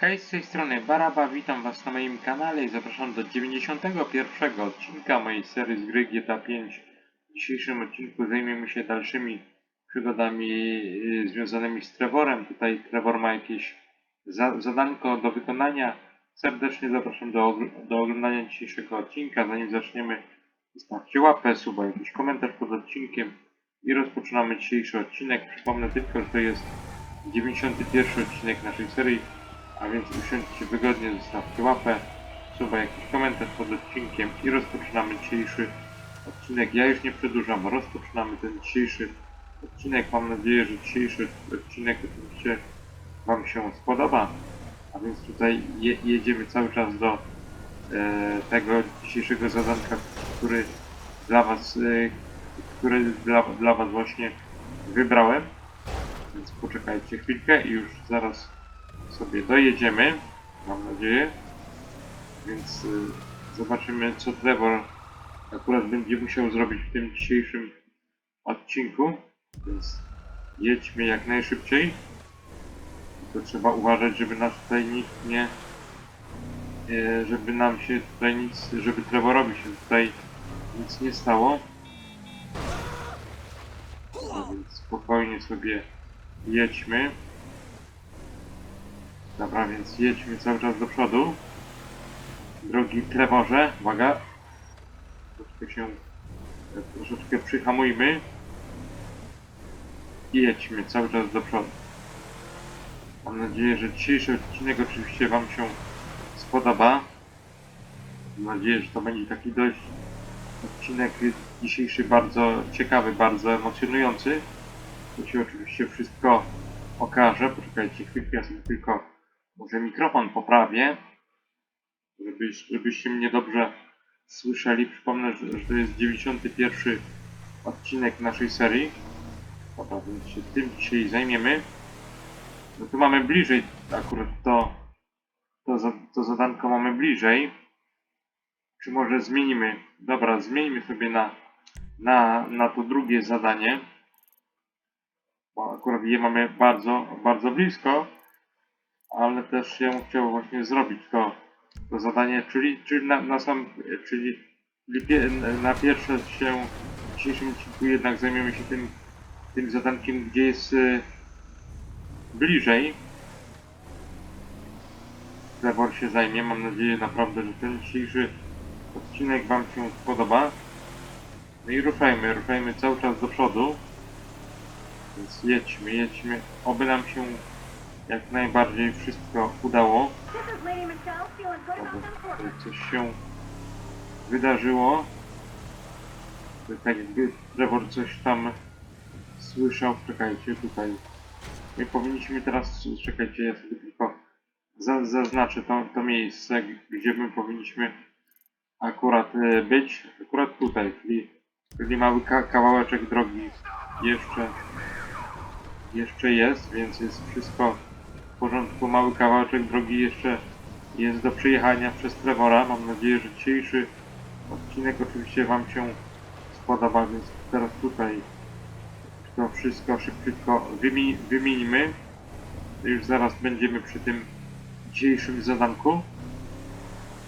Hej, z tej strony Baraba, witam was na moim kanale i zapraszam do 91 odcinka mojej serii z gry GTA 5. W dzisiejszym odcinku zajmiemy się dalszymi przygodami y, związanymi z Trevorem. Tutaj Trevor ma jakieś za zadanko do wykonania. Serdecznie zapraszam do, ogl- do oglądania dzisiejszego odcinka. Zanim zaczniemy, zostawcie łapę, suba, jakiś komentarz pod odcinkiem i rozpoczynamy dzisiejszy odcinek. Przypomnę tylko, że to jest 91 odcinek naszej serii. A więc usiądźcie wygodnie, zostawcie łapę, suba jakiś komentarz pod odcinkiem i rozpoczynamy dzisiejszy odcinek. Ja już nie przedłużam, rozpoczynamy ten dzisiejszy odcinek. Mam nadzieję, że dzisiejszy odcinek oczywiście Wam się spodoba. A więc tutaj je, jedziemy cały czas do e, tego dzisiejszego zadanka, który dla Was, e, który dla, dla Was właśnie wybrałem. Więc poczekajcie chwilkę i już zaraz sobie dojedziemy, mam nadzieję. Więc y, zobaczymy, co Trevor akurat będzie musiał zrobić w tym dzisiejszym odcinku. Więc jedźmy jak najszybciej. To trzeba uważać, żeby nas tutaj nikt nie... e, żeby nam się tutaj nic, żeby Trevorowi się tutaj nic nie stało. No więc spokojnie sobie jedźmy. Dobra, więc jedźmy cały czas do przodu. Drogi Trevorze, uwaga. Troszeczkę się, troszeczkę przyhamujmy. I jedźmy cały czas do przodu. Mam nadzieję, że dzisiejszy odcinek oczywiście Wam się spodoba. Mam nadzieję, że to będzie taki dość odcinek dzisiejszy bardzo ciekawy, bardzo emocjonujący. To się oczywiście wszystko okaże. Poczekajcie chwilkę, ja sobie tylko może mikrofon poprawię, żebyś, żebyście mnie dobrze słyszeli. Przypomnę, że, że to jest 91 odcinek naszej serii. Dobra, więc się tym dzisiaj zajmiemy. No tu mamy bliżej akurat to, to, to zadanko mamy bliżej. Czy może zmienimy? Dobra, zmienimy sobie na, na, na to drugie zadanie. Bo akurat je mamy bardzo, bardzo blisko ale też ja bym chciał właśnie zrobić to, to zadanie, czyli, czyli na, na sam, czyli na pierwsze się w dzisiejszym odcinku jednak zajmiemy się tym, tym zadankiem, gdzie jest e, bliżej. Trevor się zajmie, mam nadzieję naprawdę, że ten dzisiejszy odcinek Wam się podoba. No i ruszajmy, ruszajmy cały czas do przodu. Więc jedźmy, jedźmy, oby nam się jak najbardziej wszystko udało. Quarters. coś się wydarzyło. Tak jakby Trevor coś tam słyszał. Czekajcie, tutaj. My powinniśmy teraz, czekajcie, ja sobie tylko za, zaznaczę to, to miejsce, gdzie my powinniśmy akurat e, być. Akurat tutaj, czyli, czyli mały ka kawałeczek drogi jeszcze, jeszcze jest, więc jest wszystko w porządku. Mały kawałeczek drogi jeszcze jest do przejechania przez Trevora. Mam nadzieję, że dzisiejszy odcinek oczywiście Wam się spodoba, więc teraz tutaj to wszystko szybciutko wymi wymienimy. Już zaraz będziemy przy tym dzisiejszym zadanku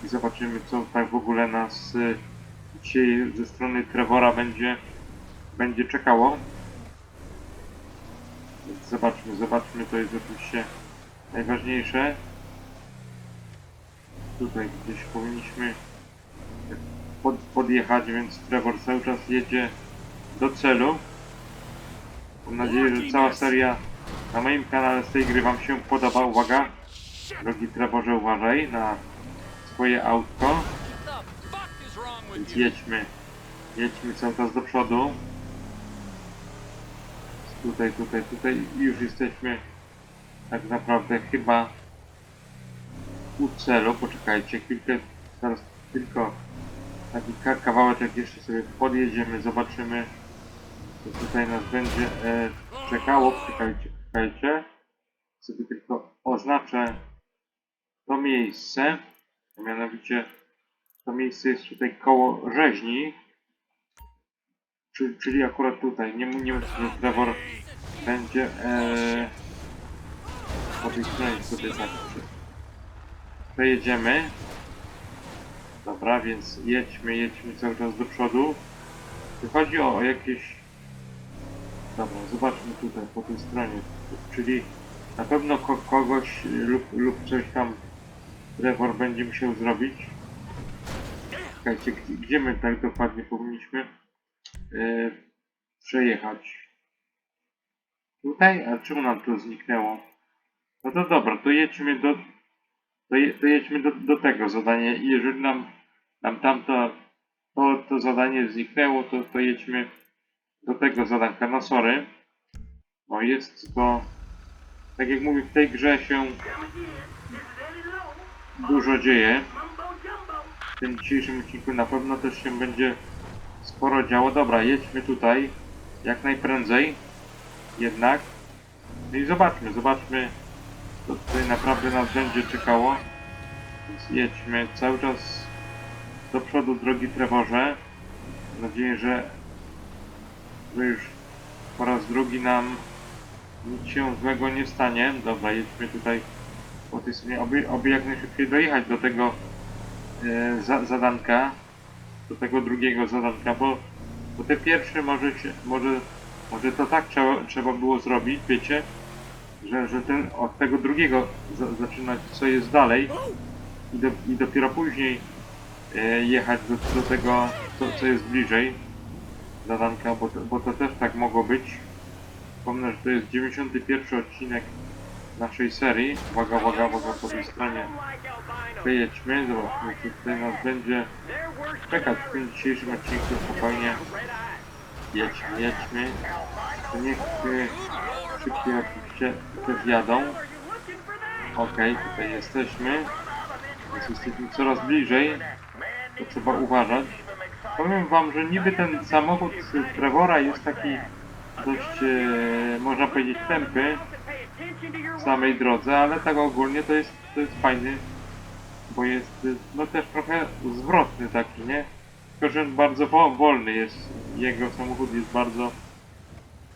i zobaczymy co tak w ogóle nas y, dzisiaj ze strony Trevora będzie, będzie czekało. Zobaczmy, zobaczmy, to jest oczywiście najważniejsze. Tutaj gdzieś powinniśmy pod, podjechać, więc Trevor cały czas jedzie do celu. Mam nadzieję, że cała seria na moim kanale z tej gry Wam się podoba. Uwaga, drogi Trevorze, uważaj na swoje autko. Więc jedźmy, jedźmy cały czas do przodu. Tutaj, tutaj, tutaj i już jesteśmy tak naprawdę chyba u celu. Poczekajcie chwilkę, zaraz tylko taki ka- kawałeczek jeszcze sobie podjedziemy, zobaczymy co tutaj nas będzie e, czekało. Czekajcie, czekajcie. Sobie tylko oznaczę to miejsce, a mianowicie to miejsce jest tutaj koło rzeźni. Czyli, czyli akurat tutaj. Nie, że Trevor będzie e, po tej stronie sobie tak przejedziemy. Dobra, więc jedźmy, jedźmy cały czas do przodu. Tu chodzi o, o jakieś... Dobra, zobaczmy tutaj, po tej stronie. Czyli na pewno ko kogoś y, lub, lub coś tam Trevor będzie musiał zrobić. Czekajcie, gdzie, gdzie my tak dokładnie powinniśmy yy, przejechać? Tutaj? A czemu nam to zniknęło? No to dobra, to jedźmy do... To, je, to jedźmy do, do tego zadania jeżeli nam, nam tamto to, to zadanie zniknęło, to, to jedźmy do tego zadanka. No sorry. No jest to... Tak jak mówię, w tej grze się dużo dzieje. W tym dzisiejszym odcinku na pewno też się będzie sporo działo. Dobra, jedźmy tutaj jak najprędzej. Jednak. No i zobaczmy, zobaczmy co tutaj naprawdę nas będzie czekało. Jedźmy cały czas do przodu drogi Trevorze. Mam nadzieję, że, że już po raz drugi nam nic się złego nie stanie. Dobra, jedźmy tutaj po tej stronie, oby, oby jak najszybciej dojechać do tego e, za, zadanka, do tego drugiego zadanka, bo, bo te pierwsze może się, może, może to tak trzeba, trzeba było zrobić, wiecie, że, że ten, od tego drugiego za, zaczynać co jest dalej i, do, i dopiero później e, jechać do, do tego, co, co jest bliżej zadanka, bo to, bo to też tak mogło być. Wspomnę, że to jest 91 odcinek naszej serii. Uwaga, uwaga, uwaga, po tej stronie przejedźmy, zobaczmy, co tutaj nas będzie czekać w tym dzisiejszym odcinku spokojnie. Jedźmy, jedźmy. To niech y, szybciej oczywiście też jadą. Okej, tutaj jesteśmy. Więc jesteśmy coraz bliżej. To trzeba uważać. Powiem wam, że niby ten samochód Trevora jest taki dość, e, można powiedzieć, tępy w samej drodze, ale tak ogólnie to jest, to jest fajny, bo jest y, no też trochę zwrotny taki, nie? Tylko, że bardzo wo wolny jest, jego samochód jest bardzo,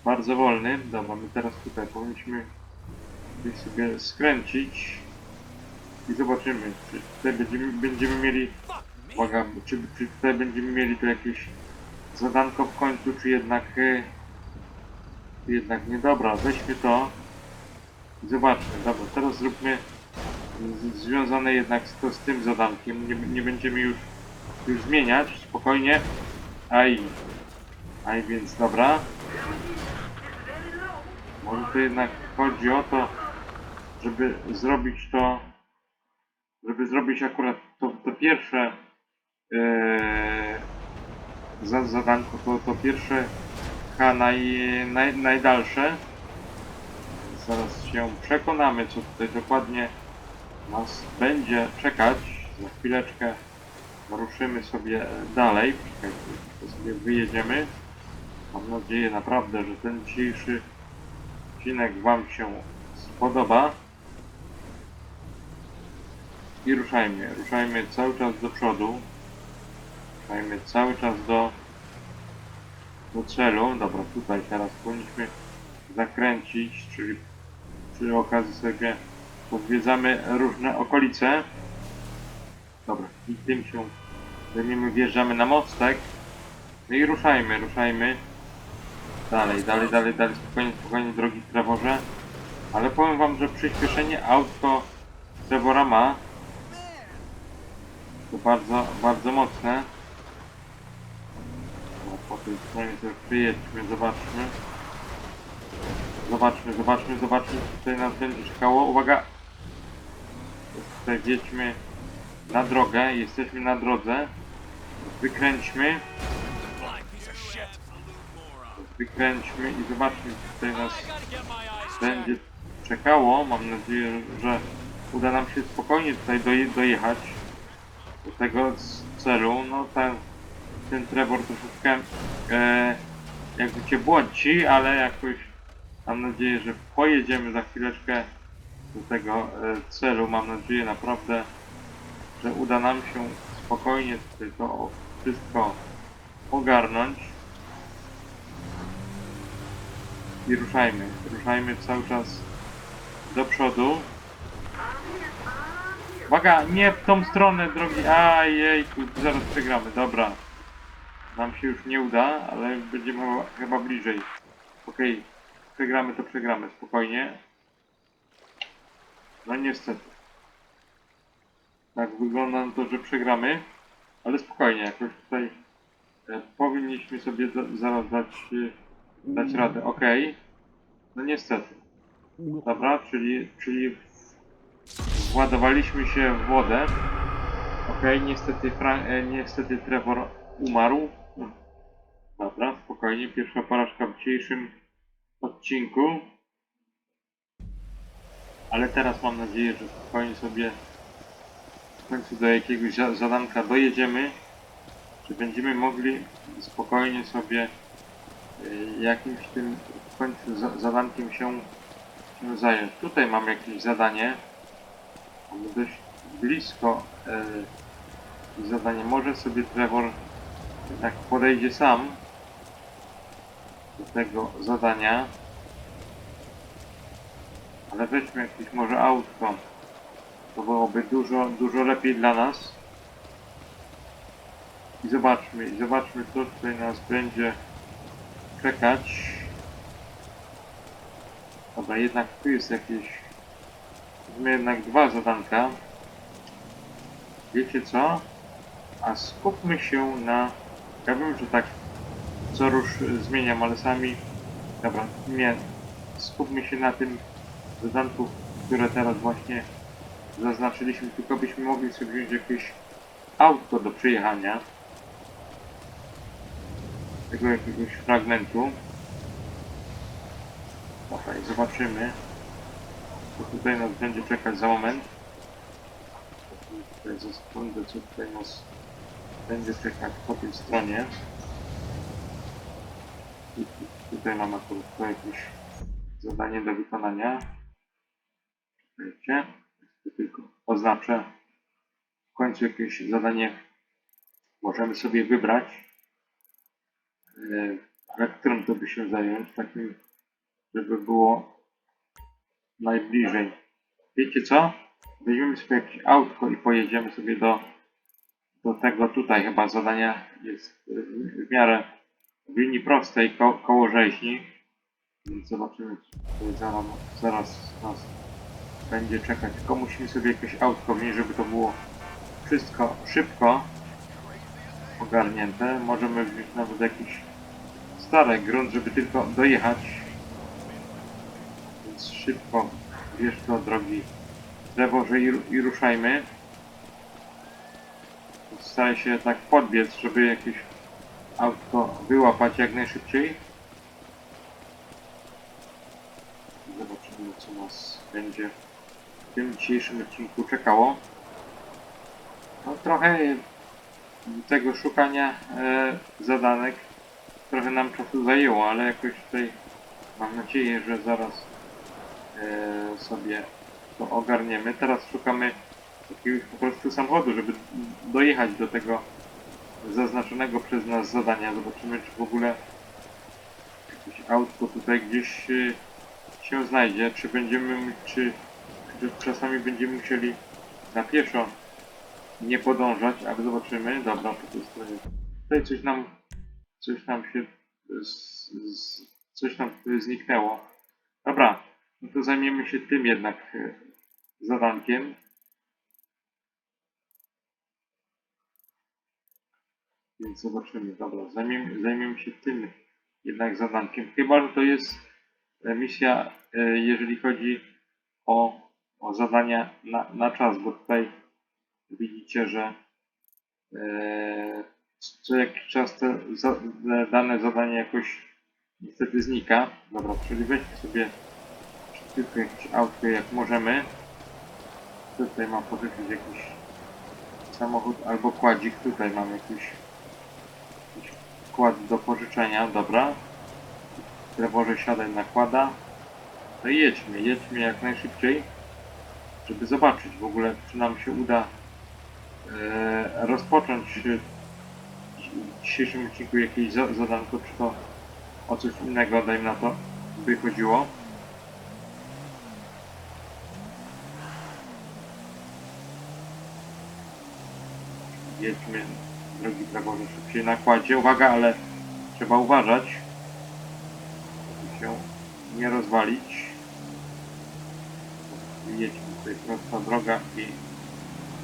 bardzo wolny. Dobra, my teraz tutaj powinniśmy sobie skręcić i zobaczymy, czy tutaj będziemy, będziemy mieli, uwaga, czy, czy tutaj będziemy mieli tu jakieś zadanko w końcu, czy jednak, y, czy jednak nie. Dobra, weźmy to. I Zobaczmy, dobra, teraz zróbmy z, związane jednak z, to, z tym zadankiem. Nie, nie będziemy już, już zmieniać, spokojnie. Aj, aj, więc dobra. Może to jednak chodzi o to, żeby zrobić to, żeby zrobić akurat to, to pierwsze yy, za, zadanko, to, to pierwsze H naj, naj, najdalsze. Zaraz się przekonamy, co tutaj dokładnie nas będzie czekać. Za chwileczkę ruszymy sobie dalej. Sobie wyjedziemy. Mam nadzieję naprawdę, że ten dzisiejszy odcinek Wam się spodoba. I ruszajmy. Ruszajmy cały czas do przodu. Ruszajmy cały czas do, do celu. Dobra, tutaj teraz powinniśmy zakręcić, czyli przy okazji sobie odwiedzamy różne okolice. Dobra, i tym się zajmiemy, wjeżdżamy na mostek. No i ruszajmy, ruszajmy. Dalej, dalej, dalej, dalej, spokojnie, spokojnie, drogi Trevorze. Ale powiem wam, że przyspieszenie autko Trevora ma. To bardzo, bardzo mocne. No, po tej stronie też przyjedźmy, zobaczmy. Zobaczmy, zobaczmy, zobaczmy, co tutaj nas będzie czekało. Uwaga! Tutaj wjedźmy na drogę, jesteśmy na drodze. Wykręćmy, wykręćmy i zobaczmy, co tutaj nas będzie czekało. Mam nadzieję, że uda nam się spokojnie tutaj doje, dojechać do tego celu. No ten, ten Trevor troszeczkę e, jakby cię błądzi, ale jakoś mam nadzieję, że pojedziemy za chwileczkę do tego e, celu. Mam nadzieję naprawdę, że uda nam się spokojnie tutaj to wszystko ogarnąć. I ruszajmy. Ruszajmy cały czas do przodu. Uwaga, nie w tą stronę drogi. Ajejku, zaraz przegramy, dobra. Nam się już nie uda, ale będziemy chyba, bliżej. Okej, przegramy to przegramy, spokojnie. No niestety. Tak wygląda na to, że przegramy, ale spokojnie, jakoś tutaj e, powinniśmy sobie zaraz dać, e, dać radę. Okej. No niestety. Dobra, czyli, czyli władowaliśmy się w wodę. Okej, niestety, Fra- e, niestety Trevor umarł. Dobra, spokojnie. Pierwsza porażka w dzisiejszym odcinku. Ale teraz mam nadzieję, że spokojnie sobie w końcu do jakiegoś za- zadanka dojedziemy. Że będziemy mogli spokojnie sobie jakimś tym w końcu za- zadankiem się, zająć. Tutaj mam jakieś zadanie. Mamy dość blisko y, zadanie. Może sobie Trevor tak podejdzie sam do tego zadania. Ale weźmy jakieś może autko. To byłoby dużo, dużo lepiej dla nas. I zobaczmy, i zobaczmy co tutaj nas będzie czekać. Dobra, jednak tu jest jakieś... Mamy jednak dwa zadanka. Wiecie co? A skupmy się na... Ja wiem, że tak co rusz zmieniam, ale sami... Dobra, nie. Skupmy się na tym zadanku, które teraz właśnie zaznaczyliśmy, tylko byśmy mogli sobie wziąć jakieś autko do przejechania tego jakiegoś fragmentu. Dobra, i zobaczymy, co tutaj nas będzie czekać za moment. Tutaj za sekundę, co tutaj nas będzie czekać po tej stronie. I tu- tutaj mamy to jakieś zadanie do wykonania. Czekajcie, tylko oznaczę. W końcu jakieś zadanie możemy sobie wybrać. E, którym to by się zająć? Takim, żeby było najbliżej. Wiecie co? Weźmiemy sobie jakieś autko i pojedziemy sobie do, do tego tutaj chyba zadania jest e, w miarę w linii prostej ko koło rzeźni. Więc zobaczymy, czy tutaj zaraz, zaraz nas będzie czekać. Tylko musimy sobie jakieś autko wnieść, żeby to było wszystko szybko ogarnięte. Możemy wziąć nawet jakiś stary grunt, żeby tylko dojechać. Więc szybko bierz do drogi Trevorze i, i ruszajmy. Staraj się tak podbiec, żeby jakieś autko wyłapać jak najszybciej. Zobaczymy co nas będzie w tym dzisiejszym odcinku czekało. No trochę tego szukania e, zadanek trochę nam czasu zajęło, ale jakoś tutaj mam nadzieję, że zaraz e, sobie to ogarniemy. Teraz szukamy jakiegoś po prostu samochodu, żeby dojechać do tego zaznaczonego przez nas zadania. Zobaczymy, czy w ogóle jakieś autko tutaj gdzieś e, się znajdzie, czy będziemy, czy, czy czasami będziemy musieli na pieszo nie podążać, ale zobaczymy. Dobra, po tej stronie. Tutaj coś nam, coś nam się, z, z, coś nam zniknęło. Dobra, no to zajmiemy się tym jednak e, zadankiem. Więc zobaczymy. Dobra, zajmiemy, zajmiemy się tym jednak zadankiem. Chyba, że to jest e, misja, e, jeżeli chodzi o, o zadania na, na czas, bo tutaj widzicie, że e, co jakiś czas te dane zadanie jakoś niestety znika. Dobra, czyli weźmy sobie tylko jakieś autko jak możemy. Tutaj mam pożyczyć jakiś samochód albo kładzik. Tutaj mam jakiś, jakiś kład do pożyczenia. Dobra. Trevorze siadaj nakłada. No i jedźmy, jedźmy jak najszybciej, żeby zobaczyć w ogóle, czy nam się uda e, rozpocząć e, w dzisiejszym odcinku jakieś za, zadanko, czy to o coś innego, dajmy na to, by chodziło. jedźmy, drogi Trevorze, szybciej na kładzie. Uwaga, ale trzeba uważać, żeby się nie rozwalić. Jedźmy tutaj prosta droga i,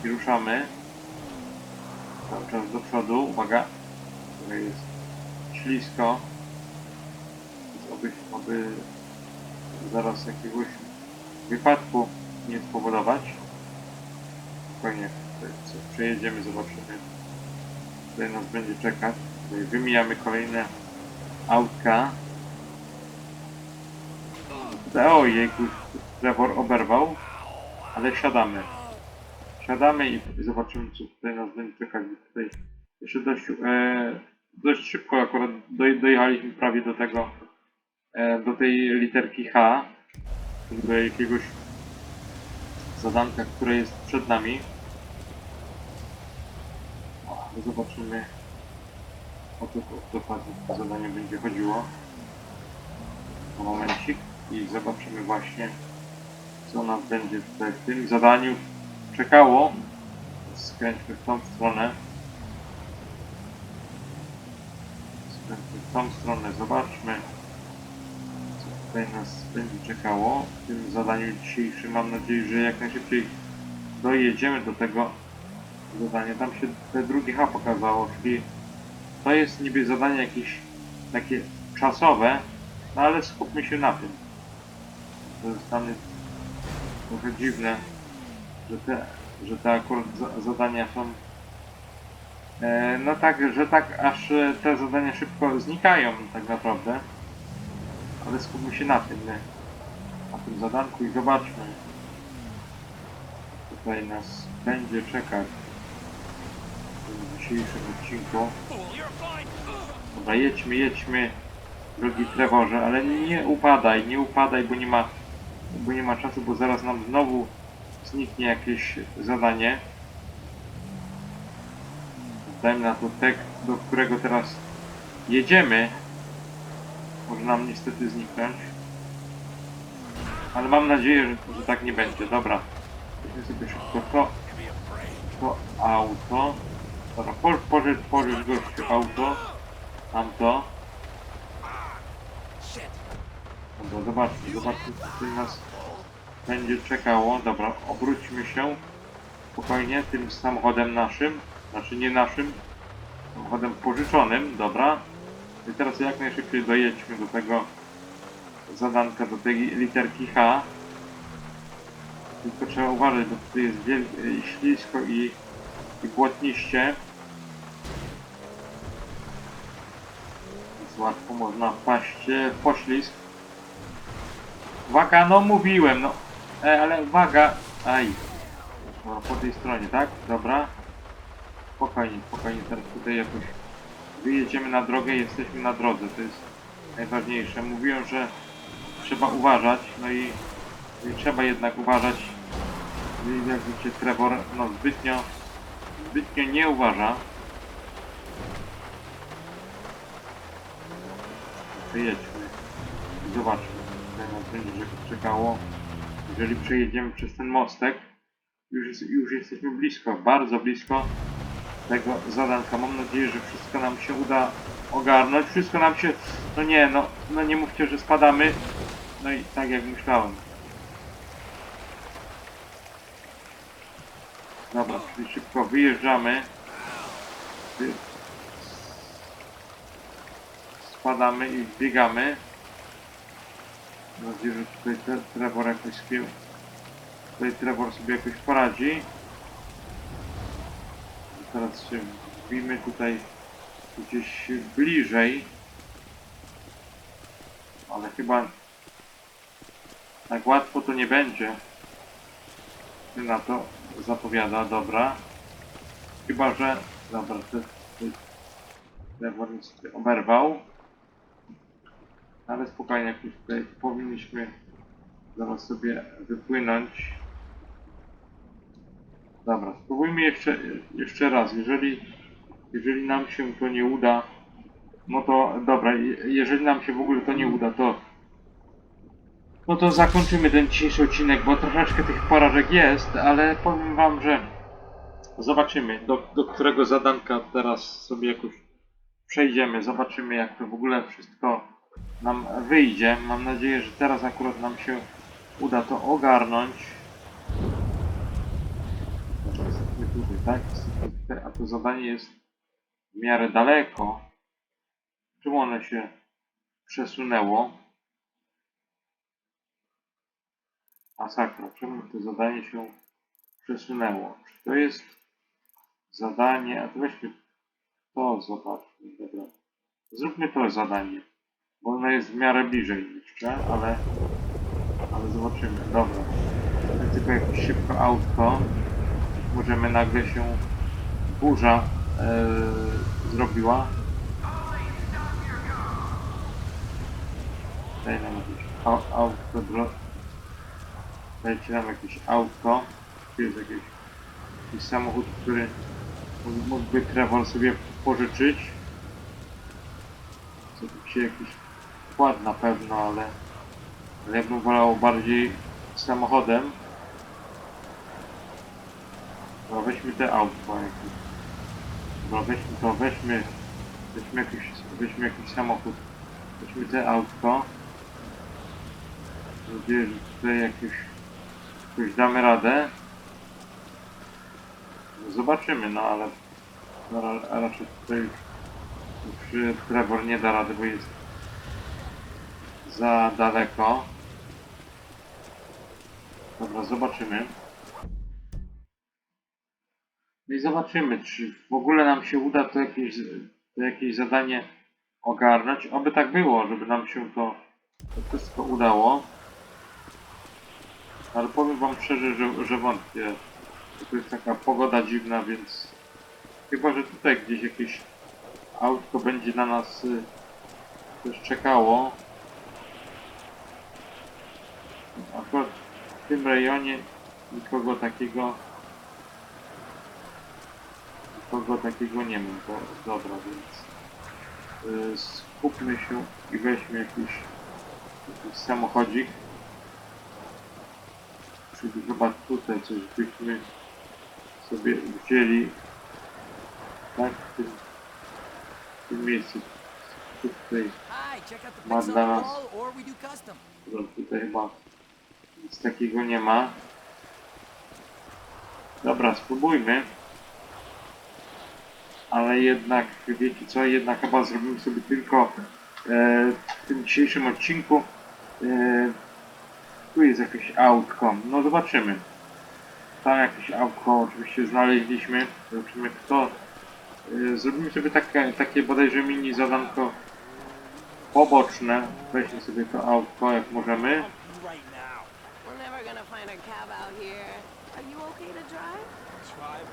i ruszamy. Cały czas do przodu, uwaga, tutaj jest ślisko. Oby, oby zaraz jakiegoś wypadku nie spowodować. Spokojnie, przejedziemy, zobaczymy. Tutaj nas będzie czekać. Tutaj wymijamy kolejne autka. Tutaj, ojejku, Trevor oberwał, ale siadamy. Siadamy i zobaczymy, co tutaj nas będzie czekać. Tutaj jeszcze dość, e, dość szybko akurat doj, dojechaliśmy prawie do tego, e, do tej literki H, do jakiegoś zadanka, które jest przed nami. O, Zobaczymy, o co to dokładnie to zadanie będzie chodziło. Na momencik i zobaczymy właśnie, co nas będzie tutaj w tym zadaniu czekało. Skręćmy w tą stronę. Skręćmy w tą stronę, zobaczmy, co tutaj nas będzie czekało w tym zadaniu dzisiejszym. Mam nadzieję, że jak najszybciej dojedziemy do tego zadania. Tam się te drugie H pokazało, czyli to jest niby zadanie jakieś takie czasowe, no ale skupmy się na tym. To jest dla mnie trochę dziwne, że te, że te akurat za, zadania są e, no tak, że tak aż te zadania szybko znikają tak naprawdę. Ale skupmy się na tym, nie? na tym zadanku i zobaczmy. Tutaj nas będzie czekać w dzisiejszym odcinku. Dobra, jedźmy, jedźmy, drogi Trevorze, ale nie upadaj, nie upadaj, bo nie ma, bo nie ma czasu, bo zaraz nam znowu zniknie jakieś zadanie. Dajmy na to tek, do którego teraz jedziemy. Może nam niestety zniknąć. Ale mam nadzieję, że, że tak nie będzie. Dobra. Weźmy sobie szybko to, to auto. Dobra, po, pożycz, pożycz gościu auto. Tamto. Dobra, zobaczmy, zobaczmy tutaj nas będzie czekało. Dobra, obróćmy się spokojnie tym samochodem naszym. Znaczy nie naszym, samochodem pożyczonym, dobra. I teraz jak najszybciej dojedźmy do tego zadanka, do tej literki H. Tylko trzeba uważać, bo tutaj jest wiel... ślisko i, i błotniście. Więc łatwo można wpaść e, w poślizg. Uwaga, no mówiłem, no. E, ale uwaga. Aj. Dobra, po tej stronie, tak? Dobra. Spokojnie, spokojnie, teraz tutaj jakoś wyjedziemy na drogę, jesteśmy na drodze, to jest najważniejsze. Mówiłem, że trzeba uważać, no i, i trzeba jednak uważać. Jak widzicie, Trevor no zbytnio, zbytnio nie uważa. Wyjedźmy i zobaczmy, co nas będzie czekało. Jeżeli przejedziemy przez ten mostek, już, jest, już jesteśmy blisko, bardzo blisko tego zadanka. Mam nadzieję, że wszystko nam się uda ogarnąć. Wszystko nam się... No nie, no, no nie mówcie, że spadamy. No i tak jak myślałem. Dobra, czyli szybko wyjeżdżamy. Wy- Spadamy i biegamy. Mam nadzieję, że tutaj Tre- Trevor jakoś spił. Tutaj Trevor sobie jakoś poradzi. Teraz się wbijmy tutaj gdzieś bliżej. Ale chyba tak łatwo to nie będzie. Ty na to zapowiada, dobra. Chyba, że... Dobra, to Trevor niestety oberwał. Ale spokojnie, jakoś tutaj powinniśmy zaraz sobie wypłynąć. Dobra, spróbujmy jeszcze, jeszcze raz. Jeżeli, jeżeli nam się to nie uda, no to dobra, je- jeżeli nam się w ogóle to nie uda, to no to zakończymy ten dzisiejszy odcinek, bo troszeczkę tych porażek jest, ale powiem wam, że Zobaczymy, do, do którego zadanka teraz sobie jakoś przejdziemy. Zobaczymy, jak to w ogóle wszystko nam wyjdzie. Mam nadzieję, że teraz akurat nam się uda to ogarnąć. Dobra, tutaj, tak? A to zadanie jest w miarę daleko. Czemu ono się przesunęło? Masakra, czemu to zadanie się przesunęło? Czy to jest zadanie, a to weźmy to, zobaczmy, dobra. Zróbmy to zadanie, bo ono jest w miarę bliżej jeszcze, ale, ale zobaczymy, dobra. Tylko jakieś szybko autko, możemy nagle się burza e, zrobiła. Daj nam jakieś au- autko, dro- dajcie nam jakieś autko, tu jest jakiś, samochód, który mógł- mógłby Trevor sobie pożyczyć. Co tu się jakiś wkład na pewno, ale, ale ja bym wolał bardziej samochodem. No weźmy te autko jakieś. No weźmy to, weźmy, weźmy jakiś, weźmy jakiś samochód. Weźmy te autko. Mam nadzieję, że tutaj jakieś, jakoś damy radę. No Zobaczymy, no ale no, raczej tutaj już Trevor nie da rady, bo jest za daleko. Dobra, zobaczymy. No i zobaczymy, czy w ogóle nam się uda to jakieś, to jakieś zadanie ogarnąć. Oby tak było, żeby nam się to, to wszystko udało. Ale powiem wam szczerze, że, że wątpię. To jest taka pogoda dziwna, więc chyba, że tutaj gdzieś jakieś autko będzie na nas y, też czekało. Akurat w tym rejonie nikogo takiego nikogo takiego nie ma. To, dobra, więc y, skupmy się i weźmy jakiś, jakiś samochodzik. Czyli chyba tutaj coś byśmy sobie wzięli. Tak, w tym, w tym miejscu. Tutaj, Ma dla nas. tutaj chyba nic takiego nie ma. Dobra, spróbujmy. Ale jednak, wiecie co, jednak chyba zrobimy sobie tylko e, w tym dzisiejszym odcinku e, tu jest jakieś autko. No zobaczymy. Tam jakieś autko oczywiście znaleźliśmy. Zobaczymy kto. E, zrobimy sobie takie, takie bodajże mini zadanko poboczne. Weźmy sobie to autko jak możemy. Find a cab out here. Are you okay to drive? Tribe.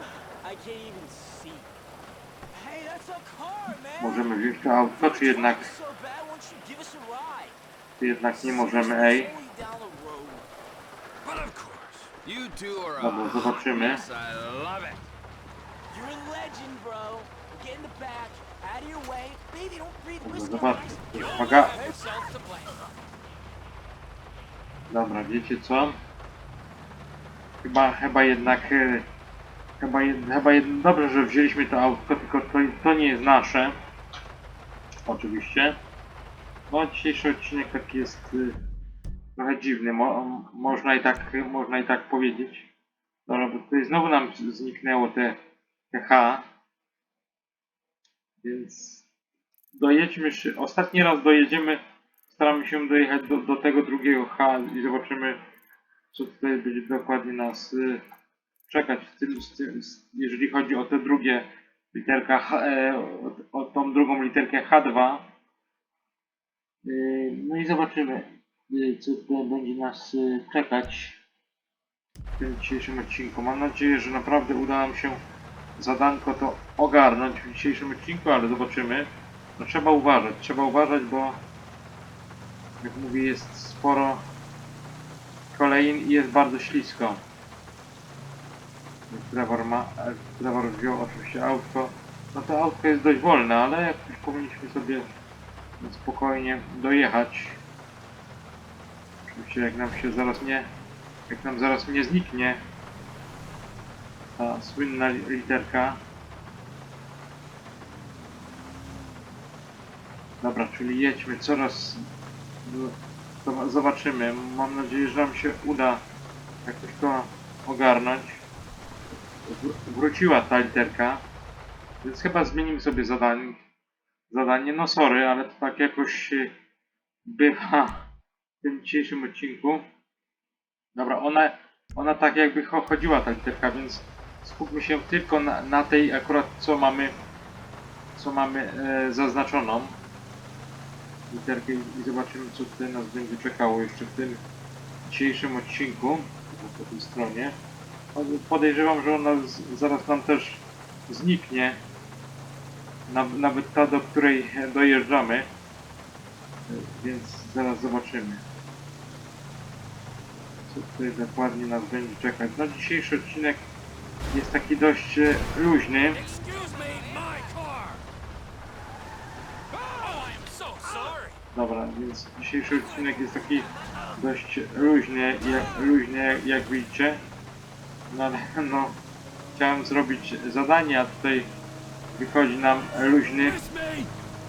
I can't even see. Hey, that's a car, man. Możemy wziąć to autko, czy jednak, czy jednak nie możemy, ej. Dobra, zobaczymy. Dobra, whiskey. zobacz. nice. Uwaga. Dobra, wiecie co? Chyba, chyba jednak, e, chyba, chyba dobrze, że wzięliśmy to autko, tylko to, to nie jest nasze. Oczywiście. No, dzisiejszy odcinek taki jest y, trochę dziwny, Mo, można i tak, można i tak powiedzieć. Dobra, bo tutaj znowu nam zniknęło te, te H. Więc dojedźmy, ostatni raz dojedziemy, staramy się dojechać do, do tego drugiego H i zobaczymy, co tutaj będzie dokładnie nas y, czekać w tym, z tym z, jeżeli chodzi o te drugie literka H, e, o, o tą drugą literkę H2. Y, no i zobaczymy, y, co tutaj będzie nas czekać w tym dzisiejszym odcinku. Mam nadzieję, że naprawdę uda nam się zadanko to ogarnąć w dzisiejszym odcinku, ale zobaczymy. No trzeba uważać, trzeba uważać, bo jak mówię jest sporo kolejn i jest bardzo ślisko. Trevor ma, Trevor wziął oczywiście autko. No to autko jest dość wolne, ale jakoś powinniśmy sobie spokojnie dojechać. Oczywiście jak nam się zaraz nie, jak nam zaraz nie zniknie Ta słynna li- literka. Dobra, czyli jedźmy coraz... Zobaczymy. Mam nadzieję, że nam się uda jakoś to ogarnąć. Wr- Wróciła ta literka. Więc chyba zmienimy sobie zadanie. Zadanie. No sorry, ale to tak jakoś bywa w tym dzisiejszym odcinku. Dobra, ona, ona tak jakby cho- chodziła ta literka, więc skupmy się tylko na, na tej akurat co mamy co mamy e, zaznaczoną literkę i, zobaczymy co tutaj nas będzie czekało jeszcze w tym dzisiejszym odcinku po tej stronie. Podejrzewam, że ona zaraz nam też zniknie. Naw- Nawet ta, do której dojeżdżamy. Więc zaraz zobaczymy. Co tutaj dokładnie nas będzie czekać. No dzisiejszy odcinek jest taki dość luźny. Excuse me, my car! Oh, I am so sorry! Dobra, więc dzisiejszy odcinek jest taki dość luźny, jak, luźny jak, widzicie. No ale no, chciałem zrobić zadanie, a tutaj wychodzi nam luźny,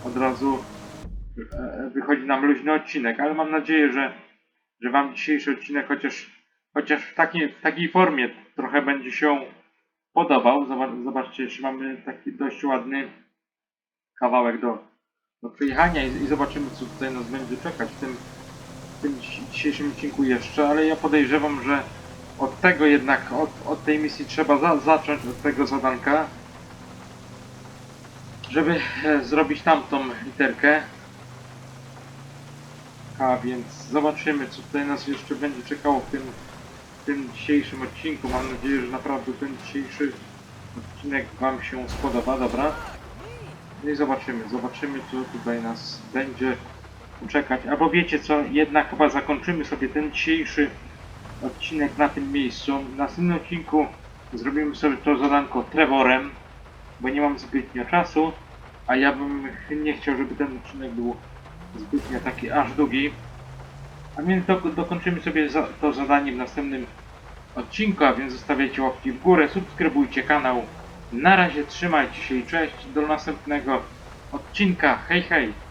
od razu e, wychodzi nam luźny odcinek, ale mam nadzieję, że, że Wam dzisiejszy odcinek chociaż, chociaż w, takiej, w takiej formie trochę będzie się podobał. Zobacz, zobaczcie, jeszcze mamy taki dość ładny kawałek do, do przejechania i, i zobaczymy, co tutaj nas będzie czekać w tym, w tym dzi- dzisiejszym odcinku jeszcze, ale ja podejrzewam, że od tego jednak, od, od tej misji trzeba za, zacząć, od tego zadanka, żeby e, zrobić tamtą literkę. A więc zobaczymy, co tutaj nas jeszcze będzie czekało w tym, w tym dzisiejszym odcinku. Mam nadzieję, że naprawdę ten dzisiejszy odcinek Wam się spodoba, dobra? No i zobaczymy, zobaczymy, co tutaj nas będzie czekać. Albo wiecie co, jednak chyba zakończymy sobie ten dzisiejszy odcinek na tym miejscu. W następnym odcinku zrobimy sobie to zadanko Trevorem, bo nie mam zbytnio czasu, a ja bym nie chciał, żeby ten odcinek był zbytnio taki aż długi. A więc do, dokończymy sobie za, to zadanie w następnym odcinku, a więc zostawiajcie łapki w górę, subskrybujcie kanał. Na razie trzymajcie się i cześć, do następnego odcinka. Hej hej!